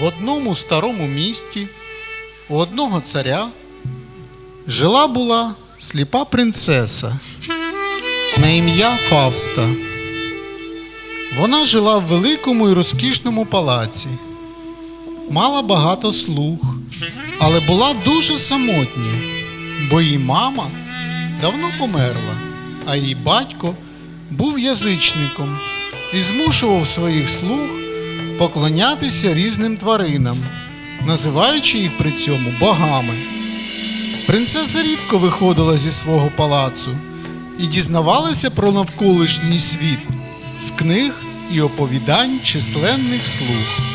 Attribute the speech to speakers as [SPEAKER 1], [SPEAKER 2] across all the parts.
[SPEAKER 1] В одному старому місті у одного царя жила була сліпа принцеса на ім'я Фавста. Вона жила в великому і розкішному палаці, мала багато слуг, але була дуже самотня, бо її мама давно померла, а її батько був язичником і змушував своїх слуг поклонятися різним тваринам, називаючи їх при цьому богами. Принцеса рідко виходила зі свого палацу і дізнавалася про навколишній світ з книг і оповідань численних слуг.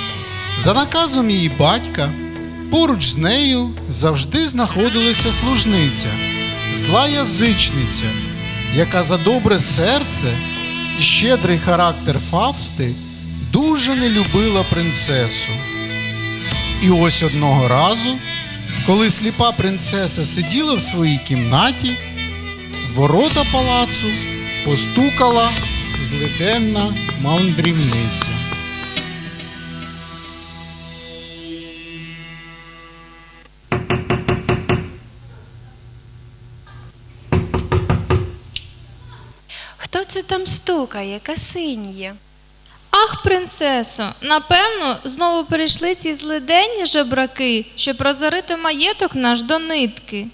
[SPEAKER 1] За наказом її батька, поруч з нею завжди знаходилася служниця, зла язичниця, яка за добре серце і щедрий характер Фавсти дуже не любила принцесу. І ось одного разу, коли сліпа принцеса сиділа в своїй кімнаті, ворота палацу постукала злиденна мандрівниця.
[SPEAKER 2] Хто це там стукає, касиніє?
[SPEAKER 3] Ах, принцесо, напевно, знову прийшли ці злиденні жебраки, щоб розорити маєток наш до нитки.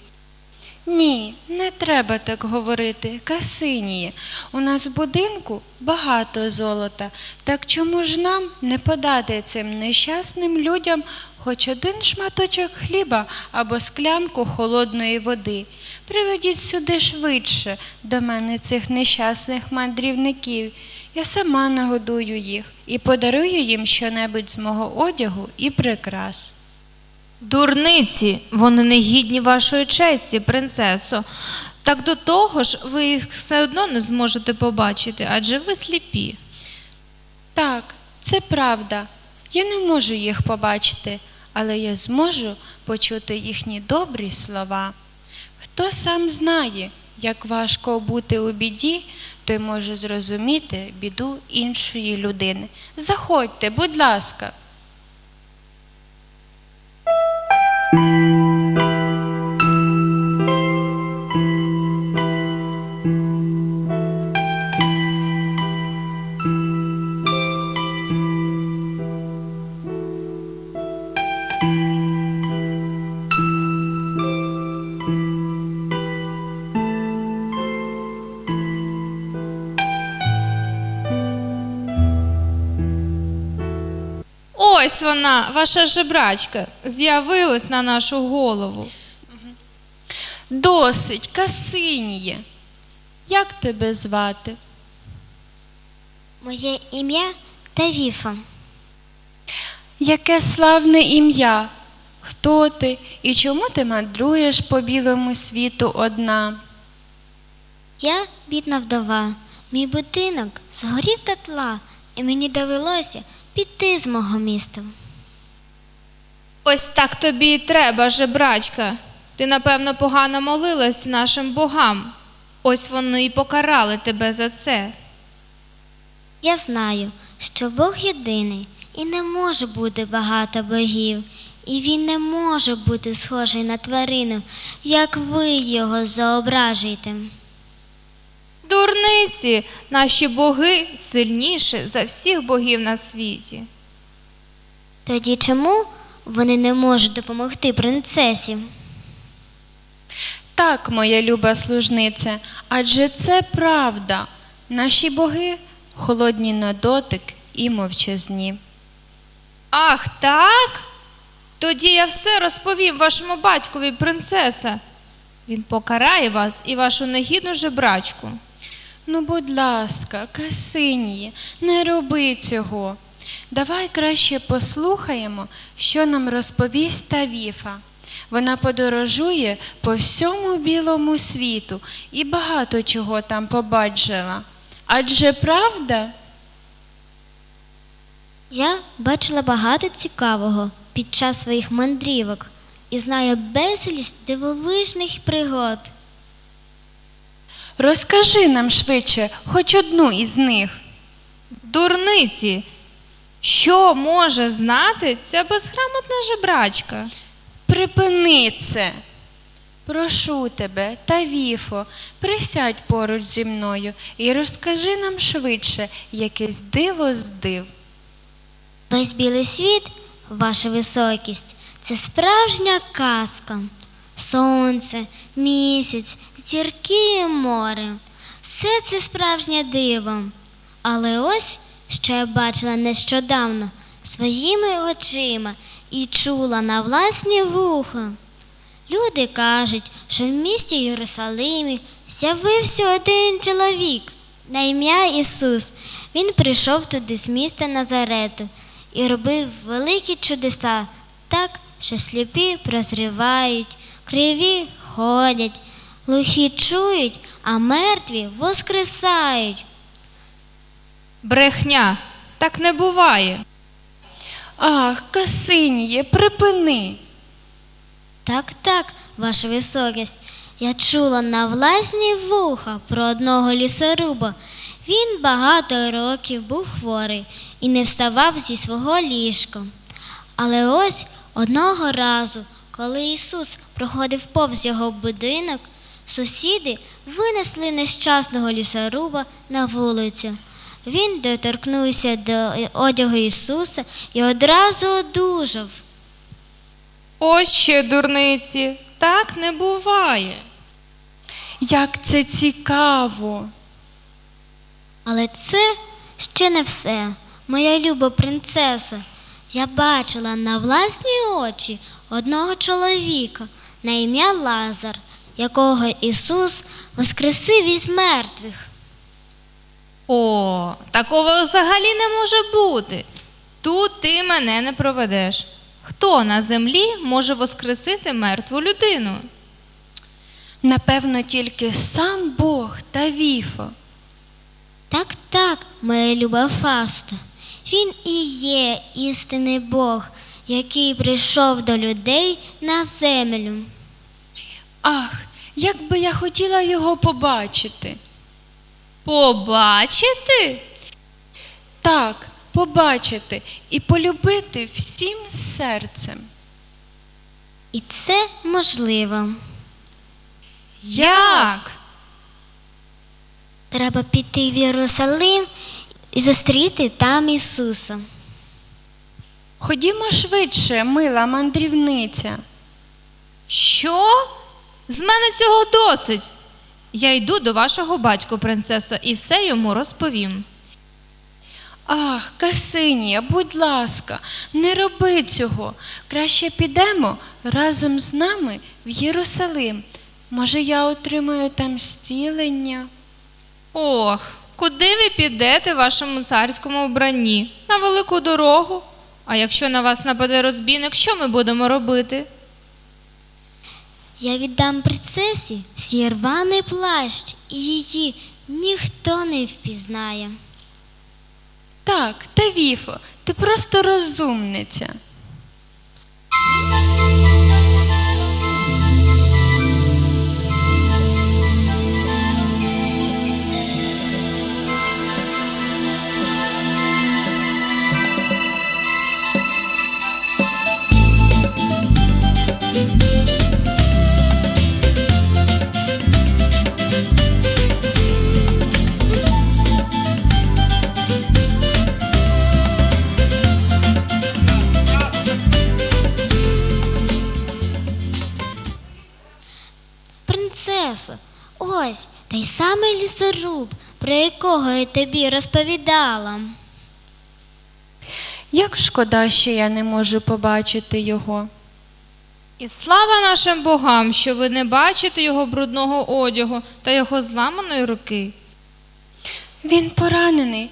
[SPEAKER 2] Ні, не треба так говорити, касиніє. У нас в будинку багато золота. Так чому ж нам не подати цим нещасним людям хоч один шматочок хліба або склянку холодної води? Приведіть сюди швидше до мене цих нещасних мандрівників. Я сама нагодую їх і подарую їм щонебудь з мого одягу і прикрас.
[SPEAKER 3] Дурниці, вони не гідні вашої честі, принцесо. Так до того ж, ви їх все одно не зможете побачити, адже ви сліпі.
[SPEAKER 2] Так, це правда. Я не можу їх побачити, але я зможу почути їхні добрі слова. Хто сам знає, як важко бути у біді, той може зрозуміти біду іншої людини. Заходьте, будь ласка.
[SPEAKER 3] Вона, ваша жебрачка, з'явилась на нашу голову.
[SPEAKER 2] Досить, касиніє. Як тебе звати?
[SPEAKER 4] Моє ім'я Тавіфа.
[SPEAKER 2] Яке славне ім'я. Хто ти і чому ти мандруєш по білому світу одна?
[SPEAKER 4] Я бідна вдова. Мій будинок згорів дотла, і мені довелося піти з мого міста.
[SPEAKER 3] Ось так тобі і треба, жебрачка. Ти, напевно, погано молилась нашим богам. Ось вони і покарали тебе за це.
[SPEAKER 4] Я знаю, що Бог єдиний і не може бути багато богів, і він не може бути схожий на тварину, як ви його зображуєте.
[SPEAKER 3] Дурниці, наші боги сильніші за всіх богів на світі.
[SPEAKER 4] Тоді чому вони не можуть допомогти принцесі?
[SPEAKER 2] Так, моя люба служниця, адже це правда. Наші боги холодні на дотик і мовчазні.
[SPEAKER 3] Ах, так? Тоді я все розповім вашому батькові, принцеса. Він покарає вас і вашу негідну жебрачку.
[SPEAKER 2] Ну, будь ласка, Касиніє, не роби цього. Давай краще послухаємо, що нам розповість Тавіфа. Вона подорожує по всьому білому світу і багато чого там побачила. Адже правда?
[SPEAKER 4] Я бачила багато цікавого під час своїх мандрівок і знаю безліч дивовижних пригод.
[SPEAKER 2] Розкажи нам швидше хоч одну із них.
[SPEAKER 3] Дурниці. Що може знати ця безграмотна жебрачка?
[SPEAKER 2] Припини це. Прошу тебе, Тавіфо, присядь поруч зі мною і розкажи нам швидше якесь диво з див.
[SPEAKER 4] Весь білий світ, ваша високість, це справжня казка. Сонце, місяць, зірки і море. Все це справжнє диво. Але ось, що я бачила нещодавно своїми очима і чула на власні вуха. Люди кажуть, що в місті Єрусалимі з'явився один чоловік на ім'я Ісус. Він прийшов туди з міста Назарету і робив великі чудеса, так, що сліпі прозрівають, криві ходять, глухі чують, а мертві воскресають.
[SPEAKER 3] Брехня. Так не буває.
[SPEAKER 2] Ах, Касиніє, припини.
[SPEAKER 4] Так, так, ваша високість. Я чула на власні вуха про одного лісоруба. Він багато років був хворий і не вставав зі свого ліжка. Але ось одного разу, коли Ісус проходив повз його будинок, сусіди винесли нещасного лісоруба на вулицю. Він доторкнувся до одягу Ісуса і одразу одужав.
[SPEAKER 3] Ось ще дурниці. Так не буває.
[SPEAKER 2] Як це цікаво.
[SPEAKER 4] Але це ще не все. Моя люба принцеса. Я бачила на власні очі одного чоловіка на ім'я Лазар, якого Ісус воскресив із мертвих.
[SPEAKER 3] О, такого взагалі не може бути. Тут ти мене не проведеш. Хто на землі може воскресити мертву людину?
[SPEAKER 2] Напевно, тільки сам Бог та Віфо.
[SPEAKER 4] Так, так, моя люба Фаста. Він і є істинний Бог, який прийшов до людей на землю.
[SPEAKER 2] Ах, як би я хотіла його побачити.
[SPEAKER 3] Побачити?
[SPEAKER 2] Так, побачити і полюбити всім серцем.
[SPEAKER 4] І це можливо.
[SPEAKER 3] Як?
[SPEAKER 4] Треба піти в Єрусалим і зустріти там Ісуса.
[SPEAKER 2] Ходімо швидше, мила мандрівниця.
[SPEAKER 3] Що? З мене цього досить. Я йду до вашого батька, принцеса, і все йому розповім.
[SPEAKER 2] Ах, Касинія, будь ласка, не роби цього. Краще підемо разом з нами в Єрусалим. Може, я отримаю там зцілення.
[SPEAKER 3] Ох, куди ви підете в вашому царському вбранні? На велику дорогу. А якщо на вас нападе розбійник, що ми будемо робити?
[SPEAKER 4] Я віддам принцесі свій рваний плащ, і її ніхто не впізнає.
[SPEAKER 2] Так, та Віфо, ти просто розумниця.
[SPEAKER 4] Той самий лісоруб, про якого я тобі розповідала.
[SPEAKER 2] Як шкода, що я не можу побачити його.
[SPEAKER 3] І слава нашим богам, що ви не бачите його брудного одягу та його зламаної руки.
[SPEAKER 2] Він поранений,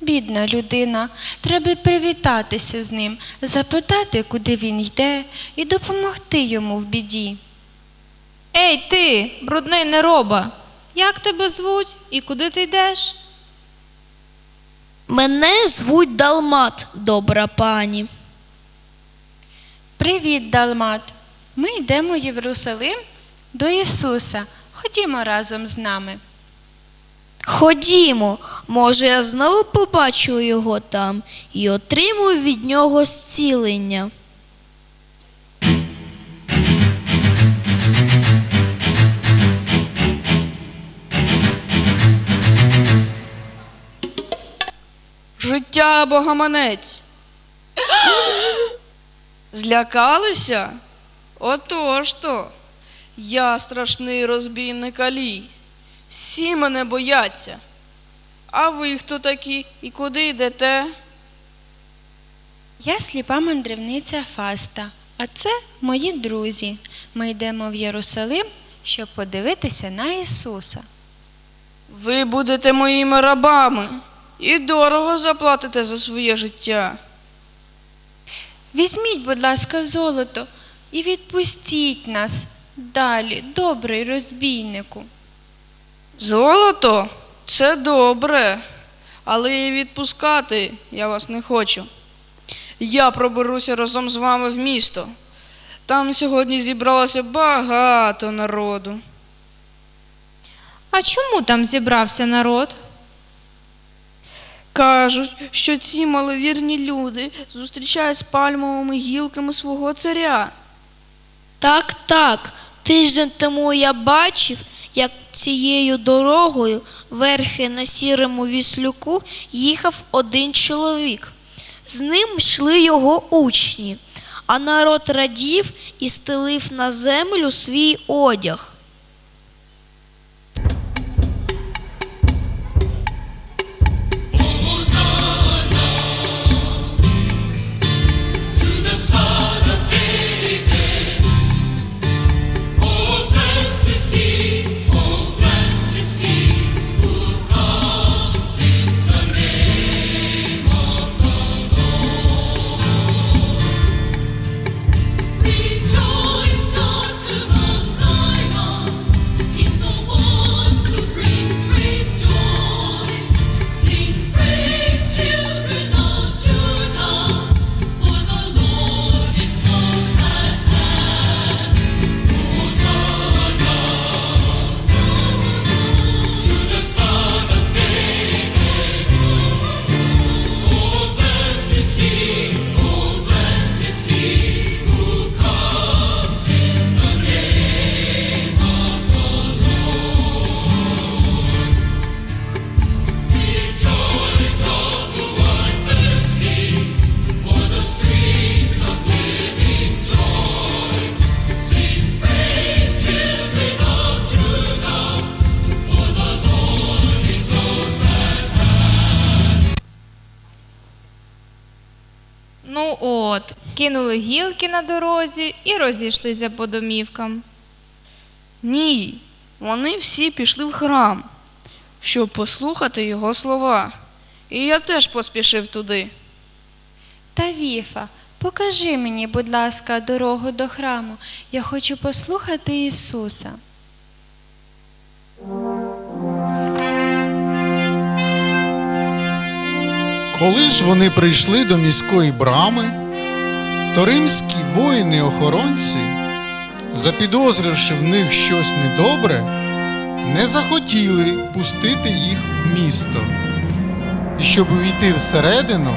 [SPEAKER 2] бідна людина. Треба привітатися з ним, запитати, куди він йде, і допомогти йому в біді.
[SPEAKER 3] Ей, ти, брудний нероба, як тебе звуть і куди ти йдеш?
[SPEAKER 5] Мене звуть Далмат, добра пані.
[SPEAKER 2] Привіт, Далмат. Ми йдемо в Єрусалим до Ісуса. Ходімо разом з нами.
[SPEAKER 5] Ходімо, може, я знову побачу його там і отримую від нього зцілення.
[SPEAKER 6] Життя або гаманець. Злякалися? Отож то. Я страшний розбійник Алій. Всі мене бояться. А ви хто такі і куди йдете?
[SPEAKER 2] Я сліпа мандрівниця Фаста, а це мої друзі. Ми йдемо в Єрусалим, щоб подивитися на Ісуса.
[SPEAKER 6] Ви будете моїми рабами і дорого заплатите за своє життя.
[SPEAKER 2] Візьміть, будь ласка, золото і відпустіть нас далі, добрий розбійнику.
[SPEAKER 6] Золото це добре, але і відпускати я вас не хочу. Я проберуся разом з вами в місто. Там сьогодні зібралося багато народу.
[SPEAKER 3] А чому там зібрався народ?
[SPEAKER 6] Кажуть, що ці маловірні люди зустрічають з пальмовими гілками свого царя.
[SPEAKER 5] Так, так. Тиждень тому я бачив, як цією дорогою верхи на сірому віслюку їхав один чоловік. З ним йшли його учні, а народ радів і стелив на землю свій одяг.
[SPEAKER 3] Кинули гілки на дорозі і розійшлися по домівкам.
[SPEAKER 6] Ні, вони всі пішли в храм, щоб послухати його слова. І я теж поспішив туди.
[SPEAKER 2] Тавіфа, покажи мені, будь ласка, дорогу до храму. Я хочу послухати Ісуса.
[SPEAKER 1] Коли ж вони прийшли до міської брами, то римські воїни-охоронці, запідозривши в них щось недобре, не захотіли пустити їх в місто. І щоб увійти всередину,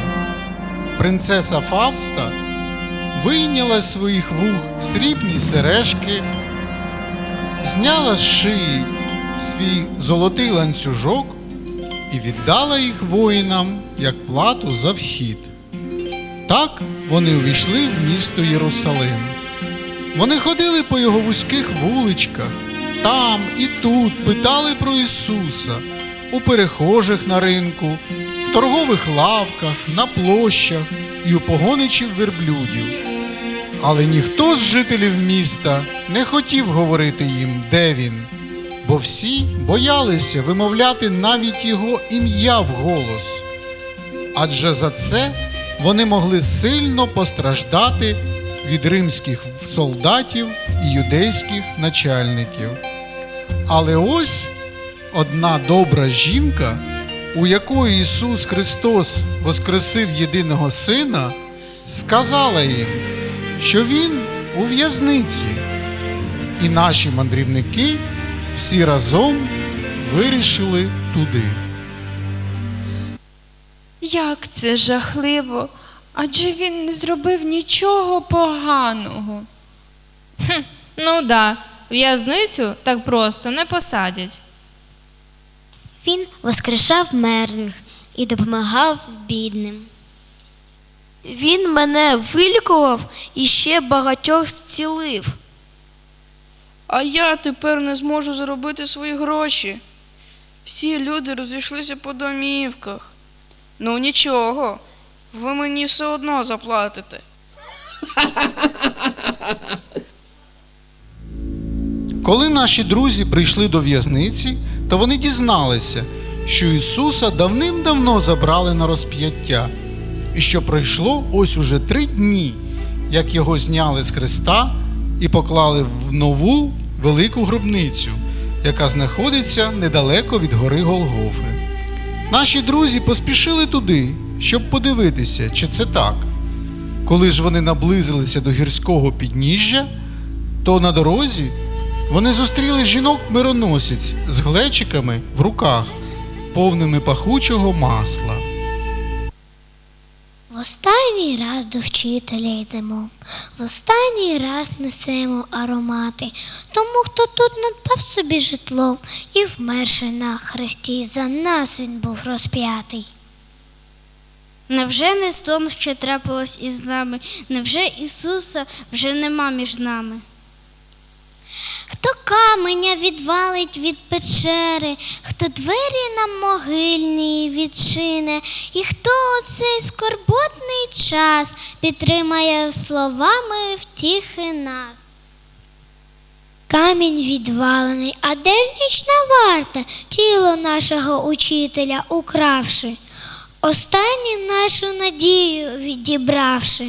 [SPEAKER 1] принцеса Фавста вийняла з своїх вух срібні сережки, зняла з шиї свій золотий ланцюжок і віддала їх воїнам як плату за вхід. Так вони увійшли в місто Єрусалим. Вони ходили по його вузьких вуличках, там і тут питали про Ісуса, у перехожих на ринку, в торгових лавках, на площах і у погоничів верблюдів. Але ніхто з жителів міста не хотів говорити їм, де він, бо всі боялися вимовляти навіть його ім'я вголос. Адже за це вони могли сильно постраждати від римських солдатів і юдейських начальників. Але ось одна добра жінка, у якої Ісус Христос воскресив єдиного Сина, сказала їм, що Він у в'язниці, і наші мандрівники всі разом вирішили туди.
[SPEAKER 2] Як це жахливо, адже він не зробив нічого поганого.
[SPEAKER 3] Ну да, в'язницю так просто не посадять.
[SPEAKER 4] Він воскрешав мертвих і допомагав бідним.
[SPEAKER 5] Він мене вилікував і ще багатьох зцілив.
[SPEAKER 6] А я тепер не зможу заробити свої гроші. Всі люди розійшлися по домівках. Ну нічого, ви мені все одно заплатите.
[SPEAKER 1] Коли наші друзі прийшли до в'язниці, то вони дізналися, що Ісуса давним-давно забрали на розп'яття, і що пройшло ось уже три дні, як його зняли з хреста і поклали в нову велику гробницю, яка знаходиться недалеко від гори Голгофи. Наші друзі поспішили туди, щоб подивитися, чи це так. Коли ж вони наблизилися до гірського підніжжя, то на дорозі вони зустріли жінок-мироносець з глечиками в руках, повними пахучого масла.
[SPEAKER 7] Останній раз до вчителя йдемо, в останній раз несемо аромати. Тому, хто тут надбав собі житлом і вмерши на хресті, за нас він був розп'ятий.
[SPEAKER 8] Невже не сон, що трапилось із нами? Невже Ісуса вже нема між нами?
[SPEAKER 7] Хто каменя відвалить від печери, хто двері на могильні відчине, і хто у цей скорботний час підтримає словами втіхи нас. Камінь відвалений, а де ж нічна варта, тіло нашого учителя укравши, останню нашу надію відібравши.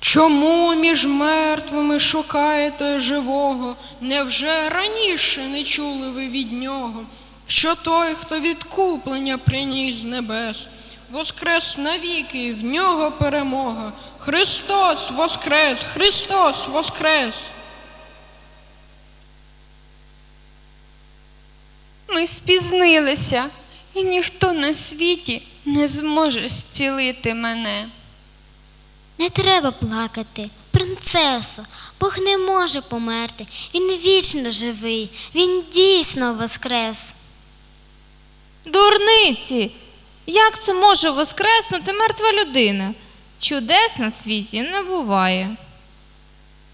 [SPEAKER 9] Чому між мертвими шукаєте живого? Невже раніше не чули ви від нього, що той, хто відкуплення приніс з небес, воскрес навіки, в нього перемога. Христос воскрес! Христос воскрес!
[SPEAKER 2] Ми спізнилися, і ніхто на світі не зможе зцілити мене.
[SPEAKER 7] Не треба плакати, принцесо. Бог не може померти. Він вічно живий, він дійсно воскрес.
[SPEAKER 3] Дурниці! Як це може воскреснути мертва людина? Чудес на світі не буває.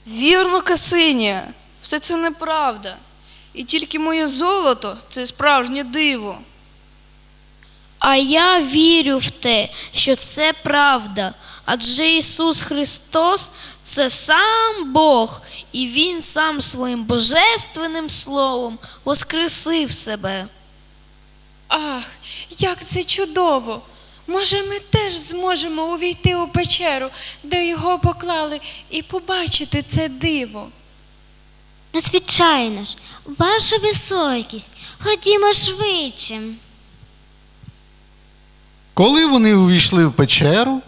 [SPEAKER 6] Вірно, Касинія, все це неправда. І тільки моє золото це справжнє диво.
[SPEAKER 5] А я вірю в те, що це правда. Адже Ісус Христос це сам Бог, і Він сам своїм божественним словом воскресив себе.
[SPEAKER 2] Ах, як це чудово! Може, ми теж зможемо увійти у печеру, де його поклали, і побачити це диво.
[SPEAKER 7] Ну, звичайно ж, ваша високість, ходімо швидше.
[SPEAKER 1] Коли вони увійшли в печеру,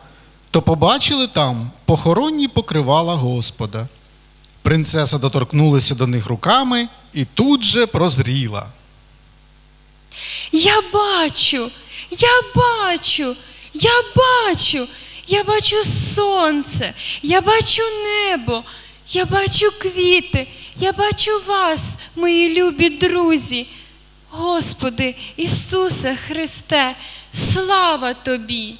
[SPEAKER 1] то побачили там похоронні покривала Господа. Принцеса доторкнулася до них руками і тут же прозріла.
[SPEAKER 2] Я бачу, я бачу, я бачу, я бачу сонце, я бачу небо, я бачу квіти, я бачу вас, мої любі друзі. Господи, Ісусе Христе, слава Тобі!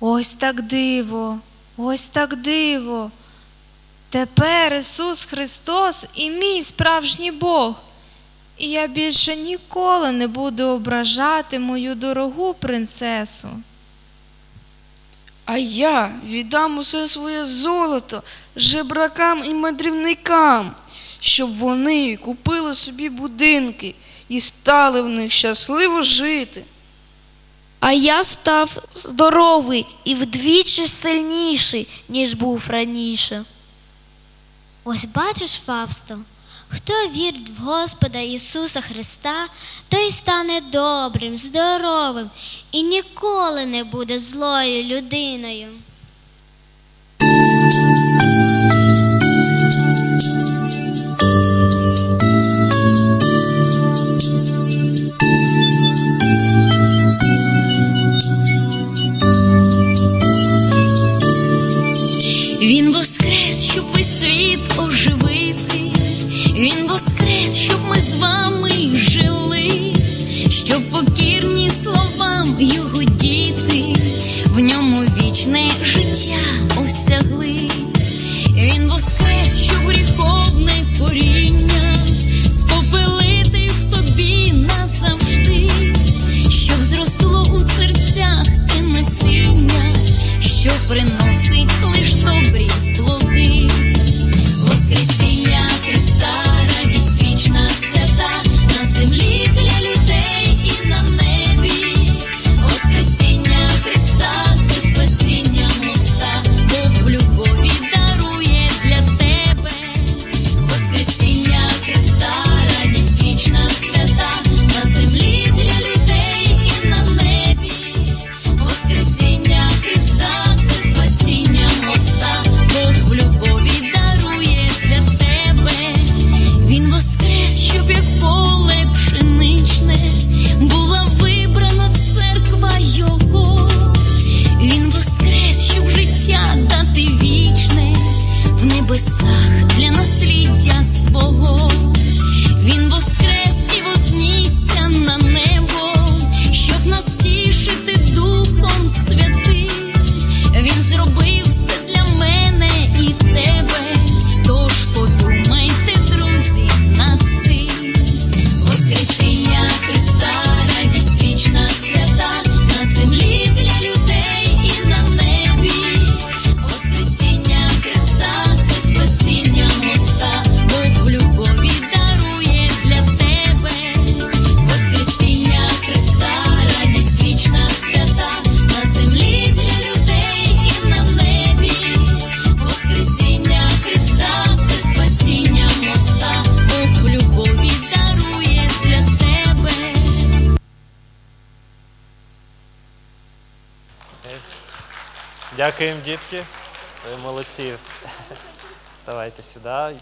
[SPEAKER 3] Ось так диво, ось так диво. Тепер Ісус Христос і мій справжній Бог. І я більше ніколи не буду ображати мою дорогу принцесу.
[SPEAKER 6] А я віддам усе своє золото жебракам і мандрівникам, щоб вони купили собі будинки і стали в них щасливо жити.
[SPEAKER 5] А я став здоровий і вдвічі сильніший, ніж був раніше.
[SPEAKER 7] Ось бачиш, Фавсто, хто вірить в Господа Ісуса Христа, той стане добрим, здоровим і ніколи не буде злою людиною.
[SPEAKER 10] Вічне життя
[SPEAKER 11] Дякуємо, дітки. Ви молодці. Давайте сюди.